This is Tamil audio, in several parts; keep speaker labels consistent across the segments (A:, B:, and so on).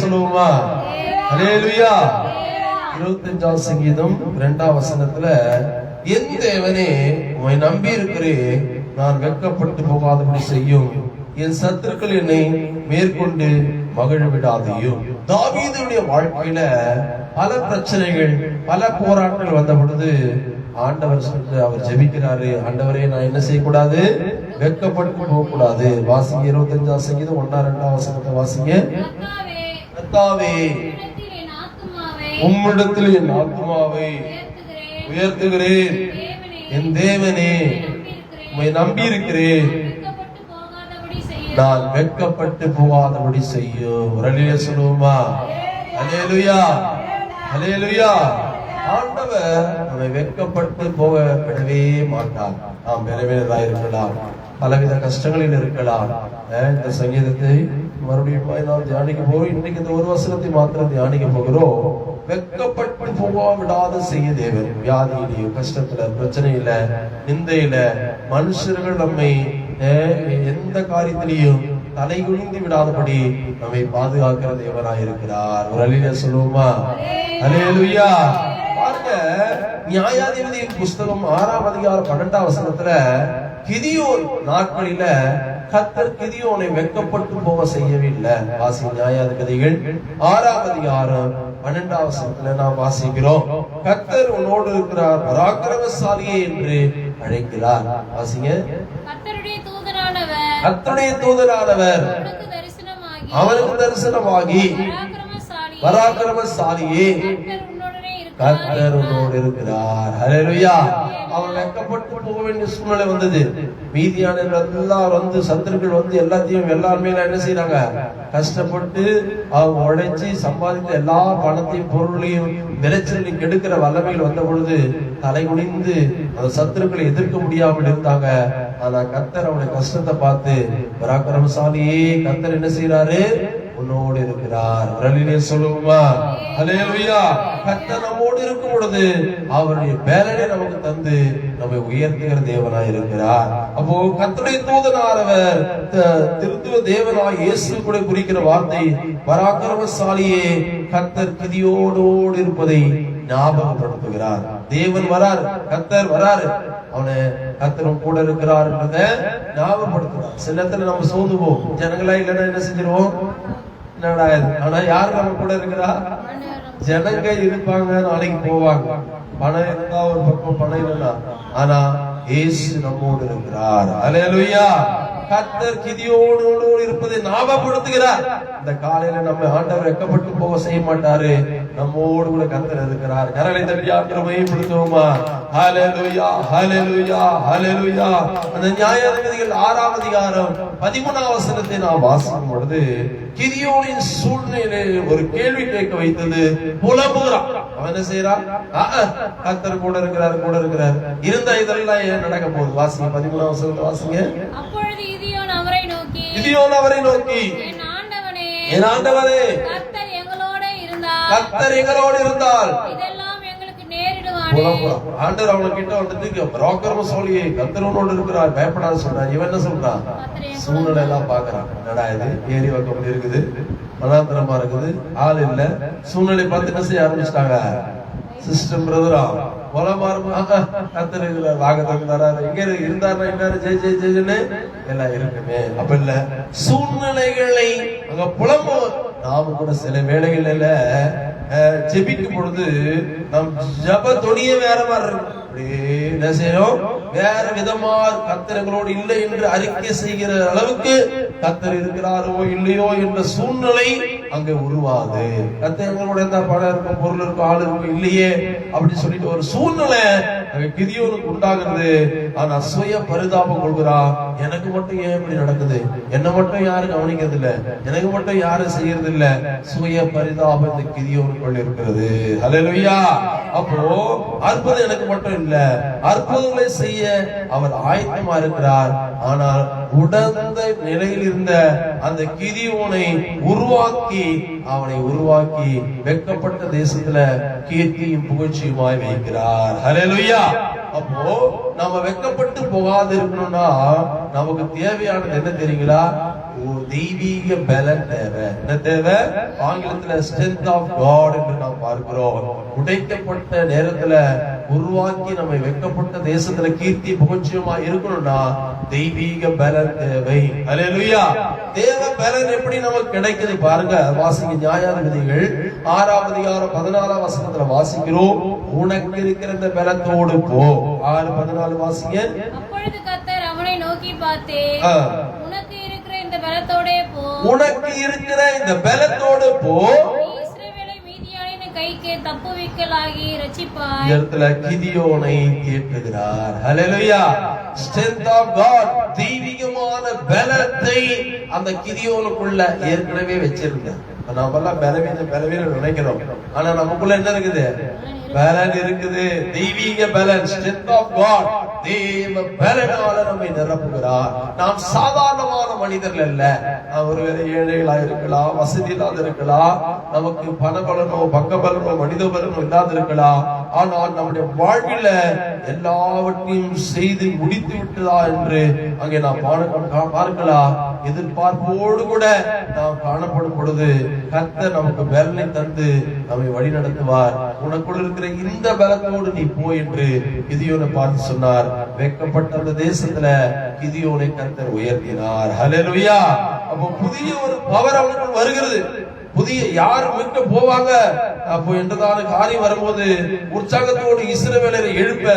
A: சொல்லுவோமா? ஹalleluya. இருபத்தஞ்சாம் சங்கீதம் இரண்டாம் வசனத்துல என் தேவனே உன்னை நம்பி இருக்கிறேன் நான் வெட்கப்பட்டு போகாதபடி செய்யும். என் சத்துருக்கள் என்னை மேற்கொண்டு மகிழ விடாதையும். தாவீதுடைய வாழ்க்கையில பல பிரச்சனைகள் பல போராட்டங்கள் வந்த பொழுது ஆண்டவர் சொல்லிட்டு அவர் ஜெபிக்கிறாரு. ஆண்டவரே நான் என்ன செய்யக்கூடாது? வெட்கப்பட்டு போக கூடாது வாசிங்க இருபத்தஞ்சாம் சங்கீதம் ஒன்னா ரெண்டாம் வசனத்தை வாசிங்க.
B: கர்த்தாவே உம்மிடத்தில் என்
A: ஆத்மாவை
B: உயர்த்துகிறேன். என் தேவனே உம்மை நம்பி இருக்கிறேன். நான் வெட்கப்பட்டு போகாதபடி செய்யும். உரலிலே சொல்லுவோமா? அலேலுயா அலேலுயா. ஆண்டவர் நம்மை வெட்கப்பட்டு போக விடவே மாட்டார். நாம் நிறைவேறதா இருக்கலாம். பலவித கஷ்டங்களில் இருக்கலாம். இந்த சங்கீதத்தை மறுபடியும் நாம் தியானிக்க போகிறோம் இன்னைக்கு இந்த ஒரு வசனத்தை மாத்திரம் தியானிக்க போகிறோம் வெட்கப்பட்டு போக விடாத செய்ய தேவன் வியாதியிலையும் கஷ்டத்துல பிரச்சனையில நிந்தையில மனுஷர்கள் நம்மை எந்த காரியத்திலையும் தலை குனிந்து விடாதபடி நம்மை பாதுகாக்கிற தேவனாய் இருக்கிறார் ஒரு அலில சொல்லுவோமா? பாருங்க நியாயாதிபதியின் புஸ்தகம் ஆறாம் அதிகாரம் பன்னெண்டாம் வசனத்துல கிதியோன் நாட்களில கத்தர் கிதியோனை வெட்கப்பட்டு போக செய்யவே இல்லை வாசி நியாயாதிபதிகள் ஆறாம் அதிகாரம் பன்னெண்டாம் வசனத்துல நாம் வாசிக்கிறோம். கத்தர் உன்னோடு இருக்கிறார் பராக்கிரமசாலியே என்று அழைக்கிறார். வாசிங்க. கத்தருடைய தூதரானவர்
A: அவனுக்கு தரிசனமாகி
B: பராக்கிரமசாலியே
A: கர்த்தரோடு இருக்கிறார்.
B: கர்த்தர் உன்னோடு இருக்கிறார் ஹalleluya அவன் போக வேண்டிய சூழ்நிலை வந்தது. மீதியான எல்லாரும் வந்து சத்துருக்கள் வந்து எல்லாத்தையும் எல்லாருமே என்ன செய்யறாங்க கஷ்டப்பட்டு அவங்க உழைச்சி சம்பாதித்த எல்லா பணத்தையும் பொருளையும் விளைச்சலையும் கெடுக்கிற வல்லமையில் வந்த பொழுது தலை குனிந்து அந்த சத்துருக்களை எதிர்க்க முடியாமல் இருந்தாங்க. ஆனா கத்தர் அவனுடைய கஷ்டத்தை பார்த்து பராக்கிரமசாலியே கத்தர் என்ன செய்யறாரு உன்னோடு இருக்கிறார். ரலிலே சொல்லுவோமா ஹalleluya கர்த்தர் நம்மோடு இருக்கும் பொழுது அவருடைய பேலனை நமக்கு தந்து நம்மை உயர்த்துகிற தேவனாய் இருக்கிறார். அப்போ கர்த்தருடைய தூதனானவர் அவர் திருத்துவ தேவனாய் இயேசு கூட குறிக்கிற வார்த்தை பராக்கிரமசாலியே கர்த்தர் கிதியோடோடு இருப்பதை ஞாபகப்படுத்துகிறார். தேவன் வரார் கர்த்தர் வராரு. அவனை கர்த்தரும் கூட இருக்கிறார் என்றதை ஞாபகப்படுத்துறார் சில நேரத்துல நம்ம சோதுவோம் ஜனங்களா இல்லைன்னா என்ன செஞ்சிருவோம்? என்னடா ஆனா யார் நம்ம கூட இருக்கிறா? ஜனங்க இருப்பாங்க நாளைக்கு போவாங்க. பணம் இருந்தா ஒரு பக்கம் பணம் இல்லைன்னா ஆனா ஏசு நம்மோடு இருக்கிறார். அலையலுயா கத்தர் கிதியோடு இருப்பதை ஞாபகப்படுத்துகிறார். இந்த காலையில நம்ம ஆண்டவர் வெக்கப்பட்டு போக செய்ய மாட்டாரு. நம்மோடு கூட கத்தர் இருக்கிறார். கரலை தட்டி ஆண்டவர் மையப்படுத்துவோமா? ஹலலுயா ஹலலுயா ஹலலுயா அந்த நியாயாதிபதிகள் ஆறாம் அதிகாரம் பதிமூணாம் வசனத்தை நாம் வாசிக்கும் பொழுது கிதியோனின் சூழ்நிலை ஒரு கேள்வி கேட்க வைத்தது. புலம்புகிறான். அவன் என்ன செய்யறான் கத்தர் கூட இருக்கிறார் கூட இருக்கிறார். இருந்த இதெல்லாம் ஏன் நடக்க போகுது? வாசிங்க பதிமூணாம் வசனத்தை வாசிங்க. கிதியோன் அவரை நோக்கி.
A: என்
B: ஆண்டவரே.
A: கர்த்தர் எங்களோட இருந்தால்.
B: ஆண்டவர் அவன கிட்ட வந்துட்டு பராக்கிரம சோழியை கர்த்தரோடு இருக்கிறார். பயப்படாத சொல்றான் இவன் என்ன சொல்றான்? சூழ்நிலை எல்லாம் பாக்குறான் என்னடா இது? ஏரி வைக்க அப்படி இருக்குது? மனாந்திரமா இருக்குது. ஆள் இல்ல. சூழ்நிலை பார்த்து என்ன செய்ய ஆரம்பிச்சிட்டாங்க? சிஸ்டம் பிரதரா கொலமாரமா கத்தர் இதுல வாங்க தராரு. எங்க இரு- இருந்தாருன்னா என்ன ஜெய் ஜெய் ஜெய்னு எல்லாம் இருக்குமே அப்ப இல்ல. சூழ்நிலைகளை அங்க புலம்பு நாம கூட சில வேலைகள்ல ஜெபிக்கும் பொழுது நம் ஜப தொனியே வேற மாதிரி இருக்கும் என்ன செய்யறோம் வேற விதமா கத்தர் இல்லை என்று அறிக்கை செய்கிற அளவுக்கு கத்தர் இருக்கிறாரோ இல்லையோ என்ற சூழ்நிலை அங்க உருவாது. கத்தர் எங்களோட இருந்தா இருக்கும் பொருள் இருக்கும் ஆள் இருக்கும் இல்லையே அப்படி சொல்லிட்டு ஒரு சூழ்நிலை அங்க கிதியோனுக்கு உண்டாகிறது ஆனா சுய பரிதாபம் கொள்கிறா. எனக்கு மட்டும் ஏன் இப்படி நடக்குது? என்ன மட்டும் யாரும் கவனிக்கிறது இல்ல எனக்கு மட்டும் யாரும் செய்யறது இல்ல சுய பரிதாபம் இந்த கிதியோனுக்குள் இருக்கிறது. ஹalleluya. அப்போ அற்புதம் எனக்கு மட்டும் இல்ல அற்புதங்களை செய்ய அவர் ஆயத்தமா இருக்கிறார். ஆனால் உடந்த நிலையில் இருந்த அந்த கிதியோனை உருவாக்கி அவனை உருவாக்கி வெட்கப்பட்ட தேசத்துல கீர்த்தியும் புகழ்ச்சியுமாய் வைக்கிறார். ஹalleluya. அப்போ நம்ம வெட்கப்பட்டு போகாது இருக்கணும்னா நமக்கு தேவையானது என்ன தெரியுங்களா? தெய்வீக பலன் தேவை. என்ன தேவை? ஆங்கிலத்துல ஸ்ட்ரென்த் ஆஃப் காட் என்று நாம் பார்க்கிறோம். உடைக்கப்பட்ட நேரத்துல உருவாக்கி நம்மை வெட்கப்பட்ட தேசத்துல கீர்த்தி புகழ்ச்சியமா இருக்கணும்னா தெய்வீக பலன் தேவை. அல்லேலூயா தேவ பலன் எப்படி நமக்கு கிடைக்குது பாருங்க. வாசிங்க நியாயாதிபதிகள் ஆறாவது அதிகாரம் பதினாறாம் வசனத்துல வாசிக்கிறோம். உனக்கு இருக்கிற இந்த பலத்தோடு போ. ஆறு பதினாலு வாசிங்க.
C: அப்பொழுது கர்த்தர் அவனை நோக்கி பார்த்தே
B: ஆ.
C: உனக்கு இருக்கிற இந்த பலத்தோடே போ
B: உனக்கு இருக்கிற இந்த பலத்தோடு போ.
C: கைக்கு தப்புவிக்கலாகி ரட்சிப்பாய்.
B: இடத்துல கிதியோனை கேட்டுகிறார் ஹalleluya strength of god தெய்வீகமான பலத்தை அந்த கிதியோனுக்குள்ள ஏற்கனவே வச்சிருந்தார். நாமெல்லாம் பலவீன பலவீனம் நினைக்கிறோம். ஆனா நமக்குள்ள என்ன இருக்குது? பலன் இருக்குது. தெய்வீக பலன் ஸ்ட்ரென்த் ஆஃப் காட் தெய்வ பலனால நம்மை நிரப்புகிறார். நாம் சாதாரணமான மனிதர்கள் அல்ல. நாம் ஒருவேளை ஏழைகளா இருக்கலாம் வசதி இல்லாத இருக்கலாம் நமக்கு பண பலனோ பங்க பலனோ மனித பலனோ இல்லாத இருக்கலாம். ஆனால் நம்முடைய வாழ்வில எல்லாவற்றையும் செய்து முடித்து விட்டதா என்று அங்கே நாம் பாட- பார்க்கலாம். எதிர்பார்ப்போடு கூட நாம் காணப்படும் பொழுது கத்த நமக்கு பலனை தந்து நம்மை வழி நடத்துவார் உனக்குள்ள இருக்கிற இந்த பலத்தோடு நீ போ என்று கிதியோனை பார்த்து சொன்னார். வெக்கப்பட்ட அந்த தேசத்துல கிதியோனை கத்தர் உயர்த்தினார். ஹalleluya அப்போ புதிய ஒரு பவர் அவனுக்குள் வருகிறது. புதிய யார் மீட்க போவாங்க? அப்போ என்றதான காரியம் வரும்போது உற்சாகத்தோடு இஸ்ரவேலரை எழுப்ப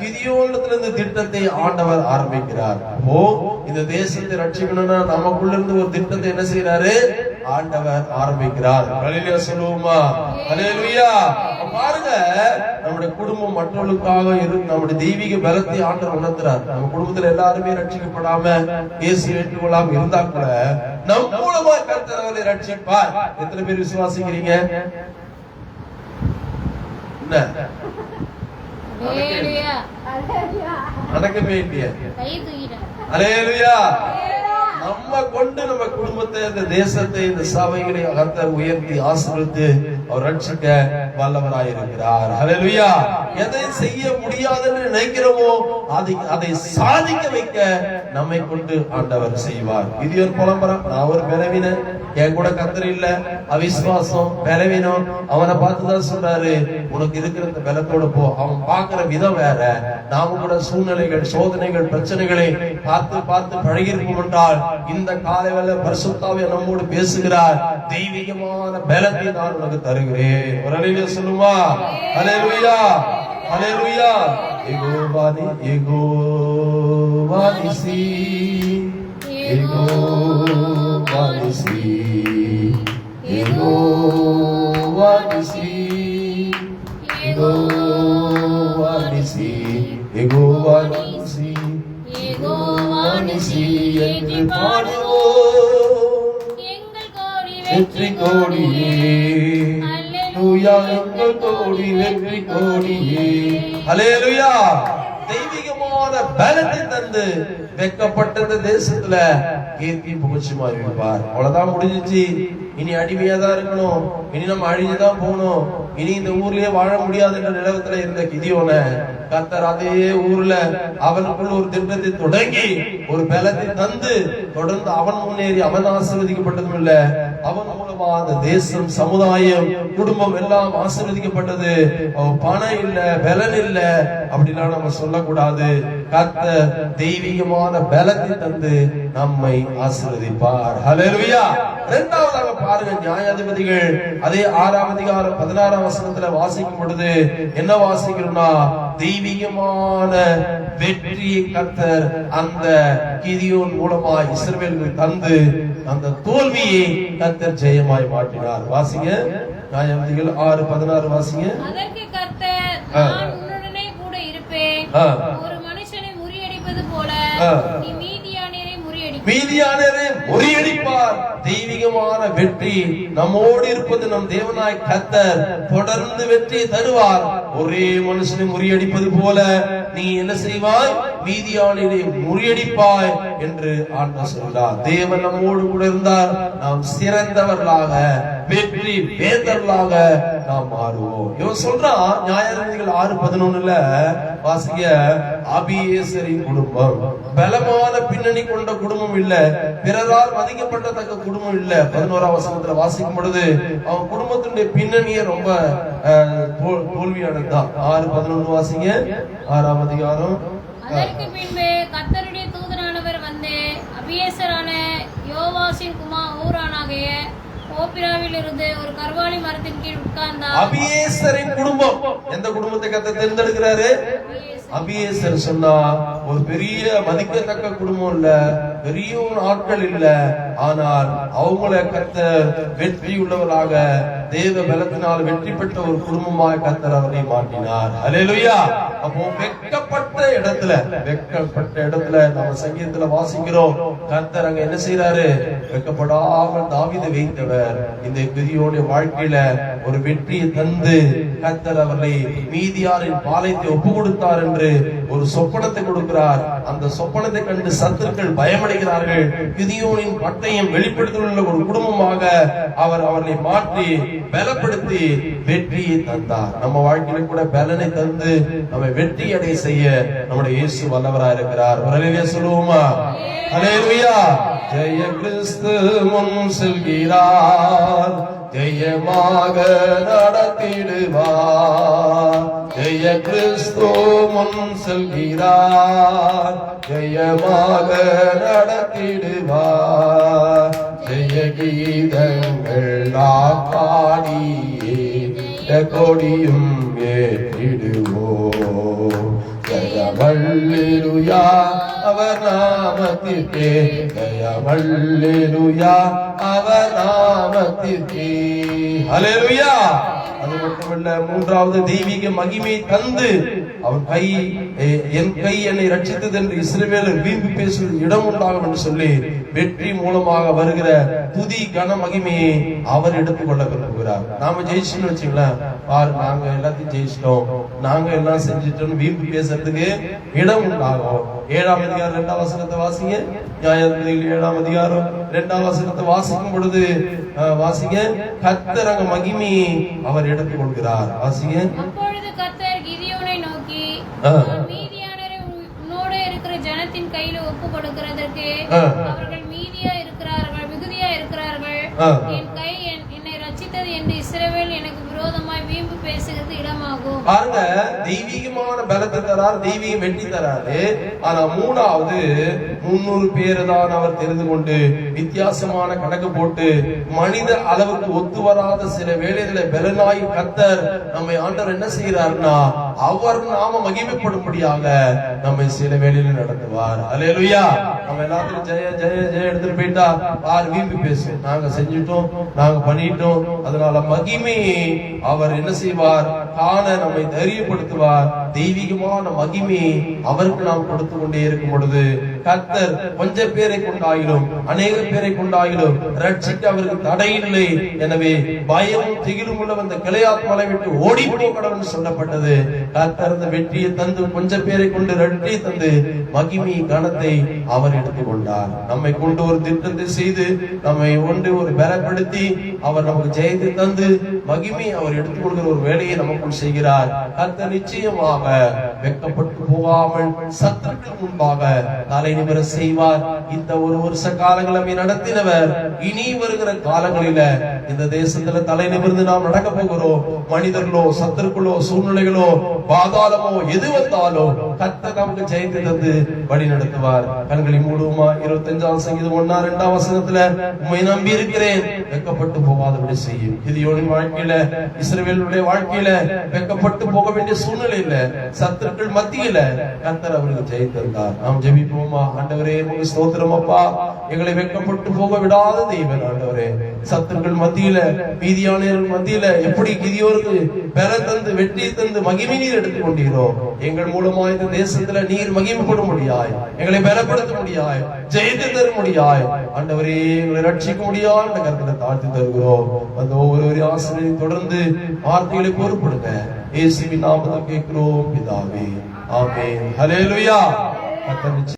B: கிதியோனிடத்திலிருந்து திட்டத்தை ஆண்டவர் ஆரம்பிக்கிறார். ஓ இந்த தேசத்தை ரட்சிக்கணும்னா நமக்குள்ள இருந்து ஒரு திட்டத்தை என்ன செய்யறாரு ஆண்டவர் ஆரம்பிக்கிறார். ஹalleluya சொல்லுவோமா? ஹalleluya. பாருங்க நம்முடைய குடும்பம் மற்றவர்களுக்காக இருந்து நம்முடைய தெய்வீக பலத்தை ஆண்டவர் உணர்த்துறார். நம்ம குடும்பத்துல எல்லாருமே ரட்சிக்கப்படாம இயேசு ஏற்றுக்கொள்ளாம இருந்தா கூட நம் மூலமா கர்த்தர் அவரை ரட்சிப்பார். எத்தனை பேர் விசுவாசிக்கிறீங்க? நடக்கவே இல்லையா. அலேலுயா. நம்ம கொண்டு நம்ம குடும்பத்தை இந்த தேசத்தை இந்த சபைகளை அகர்த்த உயர்த்தி ஆசீர்வதித்து அவர் ரட்சிக்க வல்லவராயிருக்கிறார். இருக்கிறார் எதை செய்ய முடியாதுன்னு நினைக்கிறோமோ அதை அதை சாதிக்க வைக்க நம்மை கொண்டு ஆண்டவர் செய்வார். இது ஒரு புலம்பரம். நான் ஒரு பலவீனன் என் கூட கர்த்தர் இல்ல. அவிசுவாசம் பலவீனம் அவனை பார்த்துதான் சொன்னாரு சொல்றாரு உனக்கு இருக்கிற இந்த பலத்தோட போ. அவன் பார்க்கிற விதம் வேற. நாம கூட சூழ்நிலைகள் சோதனைகள் பிரச்சனைகளை பார்த்து பார்த்து பழகிருக்கும் என்றால் இந்த காலையில பரிசுத்தாவே நம்மோடு பேசுகிறார். தெய்வீகமான பலத்தை நான் உனக்கு தருகிறேன். ஒரு அலையில சொல்லுமா? ஹalleluya ஹalleluya. எகோவாதி எகோவானிசி எகோவானிசி எகோவானிசி எகோவானிசி எகோவானிசி எகோவானிசி என்று பாடுவோம். வெற்றி கோடியே. ஹalleluya எங்கள் கோடி வெற்றி கோடியே. ஹalleluya. தெய்வீகமான பலத்தை தந்து வெட்கப்பட்ட இந்த தேசத்துல. கீர்த்தி புகழ்ச்சிமா இருப்பார். அவ்வளவுதான் முடிஞ்சிச்சு. இனி அடிமையா தான் இருக்கணும். இனி நம்ம அழிஞ்சுதான் போகணும். இனி இந்த ஊர்லயே வாழ முடியாது என்ற நிலவத்துல இருந்த கிதியோன கத்தர் அதே ஊர்ல அவனுக்குள்ள ஒரு திட்டத்தை தொடங்கி ஒரு பலத்தை தந்து தொடர்ந்து அவன் முன்னேறி அவன் ஆசீர்வதிக்கப்பட்டதும் இல்ல அவன் அந்த தேசம் சமுதாயம் குடும்பம் எல்லாம் ஆசீர்வதிக்கப்பட்டது. பணம் இல்ல பலன் இல்ல அப்படின்னா நம்ம சொல்லக்கூடாது. கத்த தெய்வீகமான பலத்தை தந்து நம்மை ஆசீர்வதிப்பார். ஹalleluya இரண்டாவதாக பாருங்க நியாயாதிபதிகள். அதே ஆறாம் அதிகாரம் பதினாறாம் வசனத்துல வாசிக்கும் பொழுது என்ன வாசிக்கிறோம்னா தெய்வீகமான வெற்றியை கத்தர் அந்த கிதியோன் மூலமா இஸ்ரவேலுக்கு தந்து அந்த தோல்வியை கத்தர் ஜெயமாய் மாற்றினார். வாசிங்க. நியாயாதிபதிகள் ஆறு பதினாறு வாசிங்க.
C: அதற்கு கர்த்தர்
B: ஆ.
C: நான் உன்னுடனே கூட இருப்பேன். ஒரு மனுஷனை முறியடிப்பது போல
B: மீதியானரை முறியடிப்பார். தெய்வீகமான வெற்றி நம்மோடு இருப்பது நம் தேவனாய் கத்தர் தொடர்ந்து வெற்றி தருவார். ஒரே மனுஷனை முறியடிப்பது போல நீ என்ன செய்வாய்? மீதியாளிலே முறியடிப்பாய் என்று ஆண்டவர் சொல்கிறார் தேவன் நம்மோடு கூட இருந்தார். நாம் சிறந்தவர்களாக வெற்றி வேந்தர்களாக நாம் மாறுவோம். இவன் சொல்றான் நியாயாதிபதிகள் ஆறு பதினொன்னுல வாசிக்க அபியேசரின் குடும்பம். பலமான பின்னணி கொண்ட குடும்பம் இல்ல. பிறரால் மதிக்கப்பட்டத்தக்க குடும்பம் இல்ல. பதினோராம் வசனத்துல வாசிக்கும் பொழுது அவன் குடும்பத்தினுடைய பின்னணியே ரொம்ப அஹ், தோல்வியானதுதான். ஆறு பதினொன்னு வாசிங்க. ஆறாம் அதிகாரம்.
C: அதற்கு பின்பு கர்த்தருடைய தூதனானவர் வந்து அபியேசரான யோவாசின் குமார் ஊரானாகிய ஓப்பிராவில் இருந்து ஒரு கர்வாலி மரத்தின் கீழ் உட்கார்ந்தார்.
B: அபியேசரின் குடும்பம். எந்த குடும்பத்தை கத்த தேர்ந்தெடுக்கிறாரு? அபியேசர். சொன்னா ஒரு பெரிய மதிக்கத்தக்க குடும்பம் இல்ல பெரிய ஆட்கள் இல்ல ஆனால் அவங்கள கத்த வெற்றி உள்ளவர்களாக தேவ பலத்தினால் வெற்றி பெற்ற ஒரு குடும்பமாக கத்தர் அவரை மாட்டினார் ஹalleluya அப்போ வெக்கப்பட்ட இடத்துல வெக்கப்பட்ட இடத்துல நம்ம சங்கீதத்துல வாசிக்கிறோம். கத்தர் அங்க என்ன செய்யறாரு வெட்கப்படாமல் தாவிதை வைத்தவர். இந்த கிரியோடைய வாழ்க்கையில ஒரு வெற்றியை தந்து கர்த்தர் அவர்களை மீதியாரின் பாலைத்தை ஒப்பு கொடுத்தார் என்று ஒரு சொப்பனத்தை கொடுக்கிறார். அந்த சொப்பனத்தை கண்டு சத்துருக்கள் பயமடைகிறார்கள். கிதியோனின் பட்டயம் வெளிப்படுத்தியுள்ள ஒரு குடும்பமாக அவர் அவர்களை மாற்றி பலப்படுத்தி வெற்றியை தந்தார். நம்ம வாழ்க்கையில கூட பலனை தந்து நம்மை வெற்றி அடைய செய்ய நம்முடைய இயேசு வல்லவரா இருக்கிறார். வரலையே சொல்லுவோமா? ஹalleluya ஜெய கிறிஸ்து முன் செல்கிறார். ஜெயமாக நடத்திடுவார். ஜெய கிறிஸ்து முன் செல்கிறார். ஜெயமாக நடத்திடுவார். ஜெய கீதங்கள் பாடியே கொடியும் ஏற்றிடுவோம். ஜயமல்லிருயா அவர் நாமத்திற்கே. ஜெயவல்லிருயா அவர் நாமத்திற்கே. ஹalleluya! மட்டுமல்ல மூன்றாவது தெய்வீக மகிமை தந்து அவன் கை என் கை என்னை ரட்சித்தது என்று இஸ்ரவேலர் வீம்பு பேசும் இடம் உண்டாகும் என்று சொல்லி வெற்றி மூலமாக வருகிற துதி கன மகிமையை அவர் எடுத்துக்கொள்ள விரும்புகிறார். நாம ஜெயிச்சுன்னு வச்சுங்களேன் பாரு நாங்க எல்லாத்தையும் ஜெயிச்சிட்டோம். நாங்க எல்லாம் செஞ்சிட்டோம் வீம்பு பேசுறதுக்கு இடம் உண்டாகும். ஏழாம் அதிகாரம் இரண்டாம் வசனத்தை வாசிங்க. நியாயாதிபதிகள் ஏழாம் அதிகாரம் இரண்டாம் வசனத்தை வாசிக்கும் பொழுது வாசிங்க. கத்தர் அங்க மகிமையை அவர் எடுத்துக்கொள்கிறார். வாசிங்க.
C: அப்பொழுது கர்த்தர் கிதியோனை நோக்கி மீதியானரை உன்- உன்னோடு இருக்கிற ஜனத்தின் கையில ஒப்பு கொடுக்கிறதற்கு. அவர்கள் மீதியா இருக்கிறார்கள் மிகுதியா இருக்கிறார்கள்.
B: பாருங்க தெய்வீகமான பலத்தை தரார் தெய்வீகம் வெற்றி தராரு ஆனா மூணாவது முன்னூறு பேரை தான் அவர் தெரிந்து கொண்டு வித்தியாசமான கணக்கு போட்டு மனித அளவுக்கு ஒத்து வராத சில வேளைகளை பெலனாய் கத்தர் நம்மை ஆண்டவர் என்ன செய்யறாருன்னா அவர் நாம மகிமைப்படும்படியாக நம்மை சில வேலையில நடத்துவார். அல்லேலூயா. நம்ம எல்லாத்துக்கும் ஜெய ஜெய ஜெய எடுத்துட்டு போயிட்டா யார் வீம்பி பேசு. நாங்க செஞ்சுட்டோம் நாங்க பண்ணிட்டோம். அதனால மகிமையை அவர் என்ன செய்வார்? காண நம்மை தைரியப்படுத்துவார். தெய்வீகமான மகிமையை அவருக்கு நாம் கொடுத்து கொண்டே இருக்கும் பொழுது கர்த்தர் கொஞ்ச பேரை கொண்டாயிலும் அநேக பேரை கொண்டாயிலும் ரட்சிக்க அவருக்கு தடையில்லை. எனவே பயமும் திகிலும் உள்ள அந்த கிளையாத்மலை விட்டு ஓடி போகணும் சொல்லப்பட்டது. கர்த்தர் அந்த வெற்றியை தந்து கொஞ்ச பேரை கொண்டு வெற்றியை தந்து மகிமை கணத்தை அவர் எடுத்துக்கொண்டார் நம்மை கொண்டு ஒரு திட்டத்தை செய்து நம்மை ஒன்று ஒரு பலப்படுத்தி அவர் நமக்கு ஜெயத்தை தந்து மகிமை அவர் எடுத்துக் கொடுக்கிற ஒரு வேலையை நமக்குள் செய்கிறார். கர்த்தர் நிச்சயமாக வெட்கப்பட்டு போகாமல் சத்துருக்கள் முன்பாக தலை நிமிர செய்வார். இந்த ஒரு வருஷ காலங்களை நடத்தினவர். இனி வருகிற காலங்களில இந்த தேசத்துல தலை நிமிர்ந்து நாம் நடக்க போகிறோம். மனிதர்களோ சத்துருக்களோ சூழ்நிலைகளோ பாதாளமோ எது வந்தாலும் கத்த நமக்கு ஜெயத்தை தந்து வழி நடத்துவார். கண்களை மூடுவோமா? இருபத்தஞ்சாம் சங்கீதம் ஒன்னா ரெண்டாம் வசனத்துல உண்மை நம்பி இருக்கிறேன். வெக்கப்பட்டு போகாதபடி செய்யும். இது யோனின் வாழ்க்கையில இஸ்ரேலுடைய வாழ்க்கையில வெக்கப்பட்டு போக வேண்டிய சூழ்நிலை இல்ல. சத்துருக்கள் மத்தியில கர்த்தர் அவருக்கு ஜெயித்திருந்தார் தந்தார். நாம் ஜெபிப்போமா? ஆண்டவரே உங்க ஸ்தோத்திரம் அப்பா. எங்களை வெக்கப்பட்டு போக விடாத தெய்வன் ஆண்டவரே. சத்துருக்கள் மத்தியில மீதியானவர்கள் மத்தியில எப்படி கிதியோருக்கு பெற தந்து வெற்றி தந்து மகிமை நீர் எடுத்துக் கொண்டீரோ எங்கள் மூலமா இந்த தேசத்துல நீர் மகிமைப்படும் முடியாய் எங்களை பலப்படுத்த முடியாய் ஜெயித்து தர முடியாய் ஆண்டவரே எங்களை ரட்சிக்க முடியாது என்ற கருத்தை தாழ்த்தி தருகிறோம். அந்த ஒவ்வொரு ஆசிரியரை தொடர்ந்து வார்த்தைகளை பொறுப்படுங்க இயேசுவின் நாமத்தில் கேட்கிறோம் பிதாவே. ஆமே ஹலே லுயா